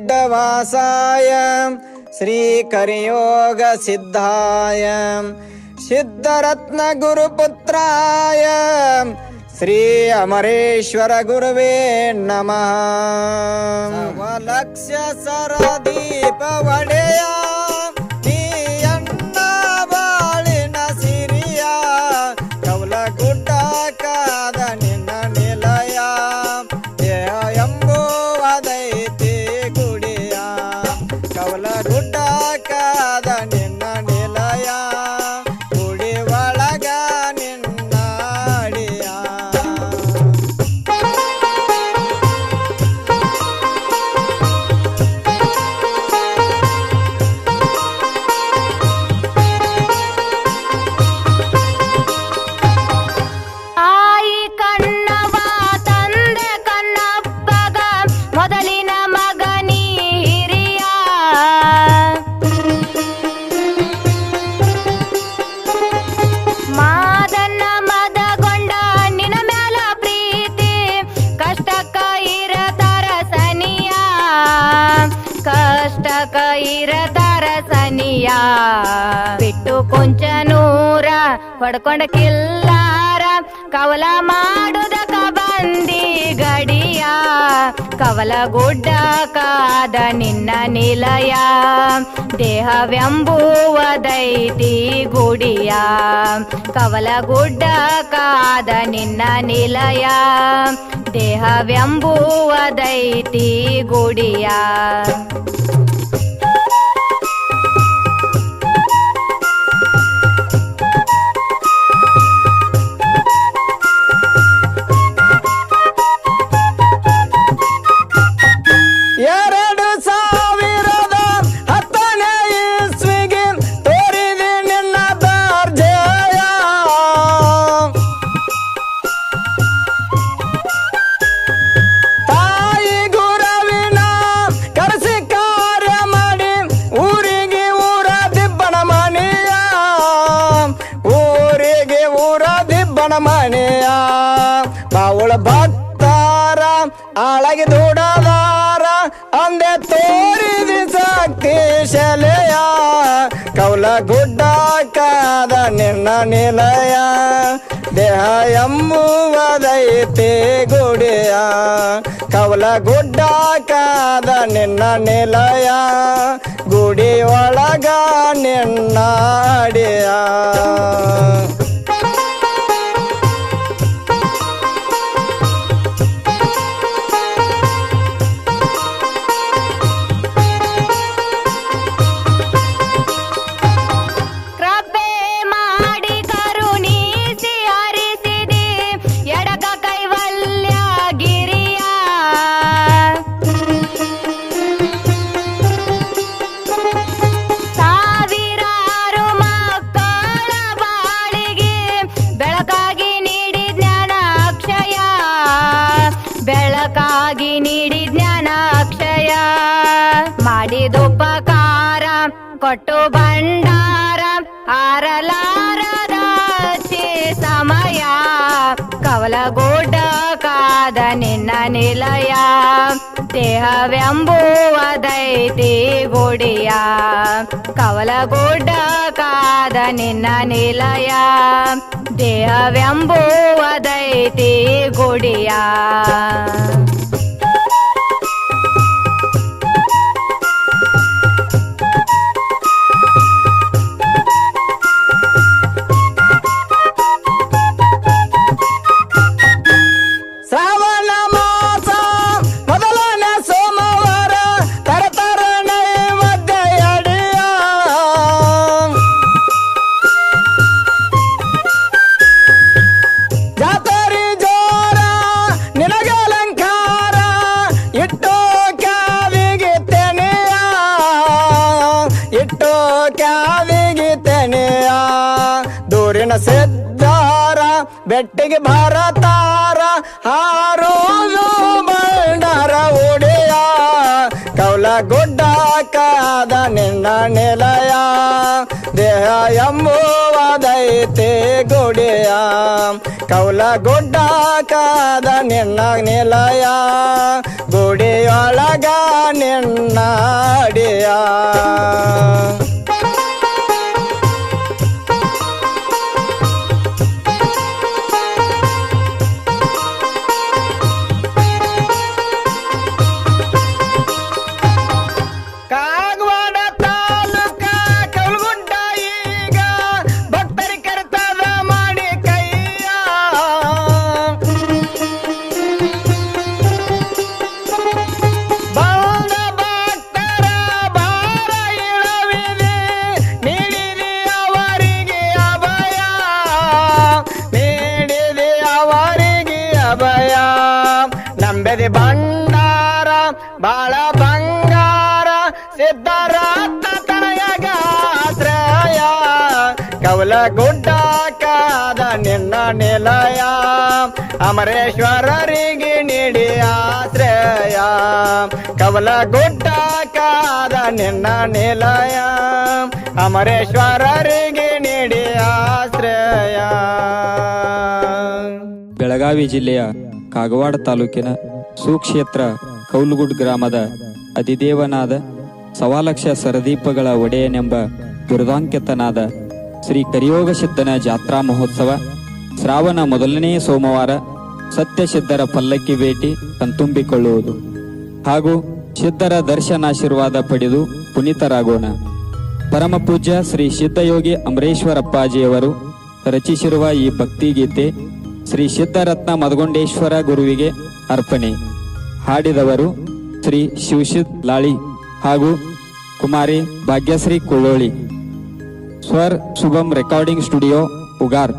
ಕವಲಗುಡ್ಡವಾಸಾಯ ಶ್ರೀ ಕರಿಯೋಗ ಸಿದ್ಧಾಯ ಸಿದ್ಧರತ್ನ ಗುರುಪುತ್ರಾಯ ಶ್ರೀ ಅಮರೇಶ್ವರ ಗುರುವೇ ನಮಃ. ಲಕ್ಷ ಸರ ದೀಪ ಒಡೆಯ. ಬಿಟ್ಟು ಕೊಂಚ ನೂರ ಪಡ್ಕೊಂಡ ಕಿಲ್ಲಾರ. ಕವಲ ಮಾಡುದಕ ಬಂದಿ ಗಡಿಯ. ಕವಲ ಗುಡ್ಡ ಕಾದ ನಿನ್ನ ನಿಲಯ. ದೇಹವೆಂಬುವದೈತಿ ಗುಡಿಯ. ಕವಲ ಗುಡ್ಡ ಕಾದ ನಿನ್ನ ನಿಲಯ. ದೇಹವೆಂಬುವದೈತಿ ಗುಡಿಯ. ಆಳಗೆ ದುಡದಾರ, ಅಂದೆ ತೋರಿದಿ ಸಾಕ್ತಿ ಶಲೆಯ, ಕೌಲ ಗುಡ್ಡ ಕಾದ ನಿನ್ನ ನಿಲಯ, ದೇಹ ಎಂಬುವುದೈತಿ ಗುಡಿಯ ಕವಲ ಗುಡ್ಡ ಕಾದ ನಿನ್ನ ನಿಲಯ, ಗುಡಿ ಒಳಗ ನಿನ್ನ ಅಡಿಯ. ಬೆಳಕಾಗಿ ನೀಡಿ ಜ್ಞಾನ ಅಕ್ಷಯ ಮಾಡಿದುಪಕಾರ ಕೊಟ್ಟು ಭಂಡಾರ ಆರಲಾರದ ಸಮಯ. ಸಮಯ ಕವಲಗೂಡ ಕಾದ ನಿನ್ನ ನಿಲಯ ದೇಹವೆಂಬುವುದೈತಿ ಗುಡಿಯ. ಕವಲಗೂಡ ಕಾದ ನಿನ್ನ ನಿಲಯ ದೇಹವೆಂಬುವುದೈತಿ ಗುಡಿಯ. ಇಟ್ಟು ಕಾವಿಗೆ ತೆನೆಯ. ದೂರಿನ ಸಿದ್ಧಾರ, ಬೆಟ್ಟಿಗೆ ಭಾರತಾರ, ಹಾರೋದು ಬಂಡಾರ ಒಡೆಯ ಕೌಲ ಗುಡ್ಡ ಕಾದ ನಿನ್ನ ನಿಲಯ. ದೇಹ ಎಂಬುವುದೈತೆ ಗುಡಿಯ. ಕೌಲ ಗುಡ್ಡ ಕಾದ ನಿನ್ನ ನಿಲಯ. ಗುಡಿಯೊಳಗ ನಿನ್ನ ನಂಬೆದೆ ಬಂಡಾರ ಬಾಳ ಬಂಗಾರ ಸಿದ್ಧರಾತ ತನಯಗಾಶ್ರಯ ಕವಲ ಗುಡ್ಡ ಕಾದ ನಿನ್ನ ನಿಲಯ, ಅಮರೇಶ್ವರರಿಗೆ ನೀಡಿ ಆಶ್ರಯ. ಕವಲ ಗುಡ್ಡ ಕಾದ ನಿನ್ನ ನಿಲಯ, ಅಮರೇಶ್ವರರಿಗೆ ನೀಡಿ ಆಶ್ರಯ. ಬೆಳಗಾವಿ ಜಿಲ್ಲೆಯ ಕಾಗವಾಡ ತಾಲೂಕಿನ ಸುಕ್ಷೇತ್ರ ಕೌಲುಗುಡ್ ಗ್ರಾಮದ ಅಧಿದೇವನಾದ ಸವಾಲಕ್ಷ ಸರದೀಪಗಳ ಒಡೆಯನೆಂಬ ದುರ್ದಾಂಕಿತನಾದ ಶ್ರೀ ಕರಿಯೋಗ ಸಿದ್ಧನ ಜಾತ್ರಾ ಮಹೋತ್ಸವ ಶ್ರಾವಣ ಮೊದಲನೇ ಸೋಮವಾರ ಸತ್ಯಸಿದ್ಧರ ಪಲ್ಲಕ್ಕಿ ಭೇಟಿ ಕಣ್ತುಂಬಿಕೊಳ್ಳುವುದು ಹಾಗೂ ಸಿದ್ಧರ ದರ್ಶನಾಶೀರ್ವಾದ ಪಡೆದು ಪುನೀತರಾಗೋಣ. ಪರಮ ಪೂಜ್ಯ ಶ್ರೀ ಸಿದ್ಧಯೋಗಿ ಅಮರೇಶ್ವರಪ್ಪಾಜಿಯವರು ರಚಿಸಿರುವ ಈ ಭಕ್ತಿಗೀತೆ ಶ್ರೀ ಸಿದ್ಧರತ್ನ ಮದಗೊಂಡೇಶ್ವರ ಗುರುವಿಗೆ ಅರ್ಪಣೆ. ಹಾಡಿದವರು ಶ್ರೀ ಶಿವಶಿದ್ ಲಾಳಿ ಹಾಗೂ Kumari Bhagyashree ಕುಳ್ಳೋಳಿ. Swar Shubham recording studio, Ugar.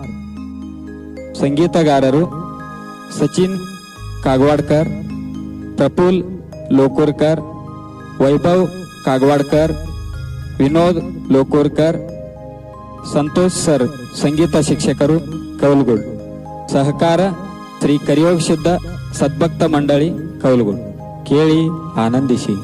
ಸಂಗೀತಗಾರರು ಸಚಿನ್ ಕಾಗವಾಡ್ಕರ್, ಪ್ರಫುಲ್ ಲೋಕೂರ್ಕರ್, ವೈಭವ್ ಕಾಗವಾಡ್ಕರ್, ವಿನೋದ್ ಲೋಕೂರ್ಕರ್, ಸಂತೋಷ್ ಸರ್, ಸಂಗೀತ ಶಿಕ್ಷಕರು ಕೌಲ್ಗುಡ್ ಸಹಕಾರ ಶ್ರೀ ಕರಿಯೋಗ ಸಿದ್ಧ ಸದ್ಭಕ್ತ ಮಂಡಳಿ ಕೌಲುಗಳು ಕೇಳಿ ಆನಂದಿಸಿ.